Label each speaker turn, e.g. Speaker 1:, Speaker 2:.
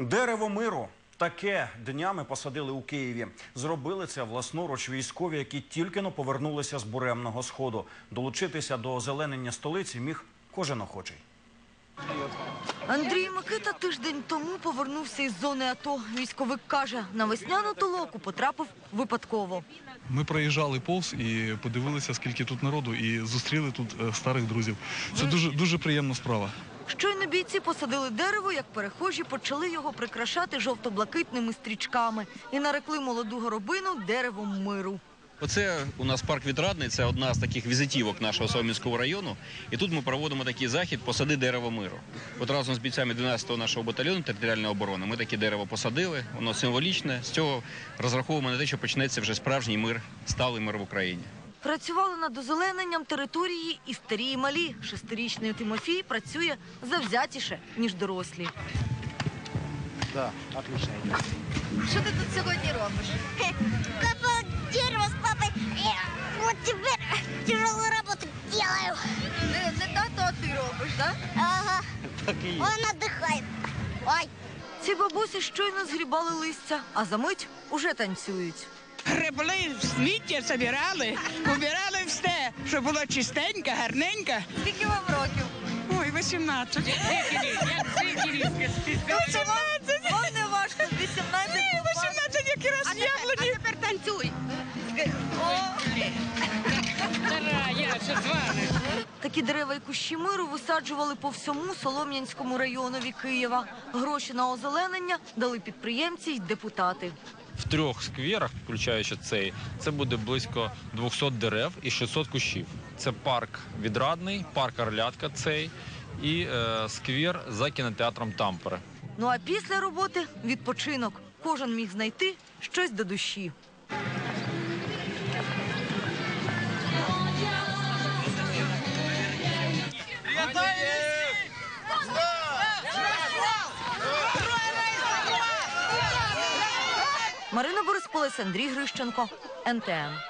Speaker 1: Дерево миру. Таке днями посадили у Києві. Зробили це власноруч військові, які тільки но повернулися з буремного сходу. Долучитися до озеленення столиці міг кожен охочий.
Speaker 2: Андрій Микита тиждень тому повернувся із зони АТО. Військовик каже, на весняну толоку потрапив випадково.
Speaker 3: Ми проїжджали повз і подивилися, скільки тут народу, і зустріли тут е, старих друзів. Це дуже дуже приємна справа.
Speaker 2: Щойно бійці посадили дерево, як перехожі почали його прикрашати жовто-блакитними стрічками і нарекли молоду горобину деревом миру.
Speaker 4: Оце у нас парк Відрадний, це одна з таких візитівок нашого Солом'янського району. І тут ми проводимо такий захід Посади дерево миру. От разом з бійцями 12-го нашого батальйону територіальної оборони ми таке дерево посадили, воно символічне. З цього розраховуємо на те, що почнеться вже справжній мир, сталий мир в Україні.
Speaker 2: Працювали над озелененням території і старі, і малі. Шестирічний Тимофій працює завзятіше, ніж дорослі.
Speaker 5: Да, отлично идет.
Speaker 2: Що ти тут сьогодні робиш?
Speaker 6: Копал дерево с папой. Я вот теперь тяжелую работу делаю.
Speaker 2: Не, не тато, а ти робиш, так?
Speaker 6: Ага. Он отдыхает. Ой.
Speaker 2: Ці бабусі щойно згрібали листя, а за мить уже танцюють.
Speaker 7: Гребли, сміття забирали, убирали все, щоб було чистенько, гарненько.
Speaker 2: Скільки вам років?
Speaker 7: Ой, 18. 18.
Speaker 2: Вам не важко з 18
Speaker 7: Ні, 18 якраз яблуні.
Speaker 2: тепер танцюй. Такі дерева і кущі миру висаджували по всьому Солом'янському районові Києва. Гроші на озеленення дали підприємці й депутати.
Speaker 8: В трьох скверах, включаючи цей, це буде близько 200 дерев і 600 кущів. Це парк Відрадний, парк Орлятка цей і е, сквер за кінотеатром Тампере.
Speaker 2: Ну а після роботи відпочинок. Кожен міг знайти щось до душі. Марина Борисполець, Андрій Грищенко, НТН.